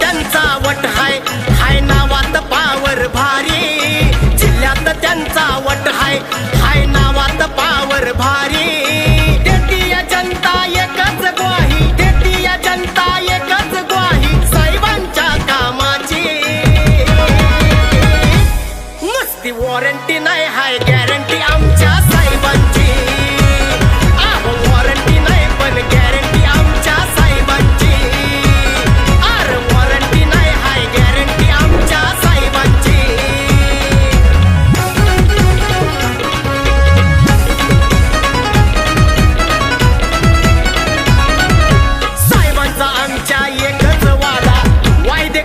त्यांचा वट हाय. हाय नावात पावर भारी. जिल्ह्यात त्यांचा वट हाय. हाय नावात पावर भारी. एकच ग्वाही. एकच साहेबांच्या कामाची. वॉरंटी नाही हाय गॅरंटी आमच्या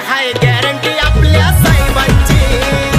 हाय गॅरंटी आपल्या साहेबांची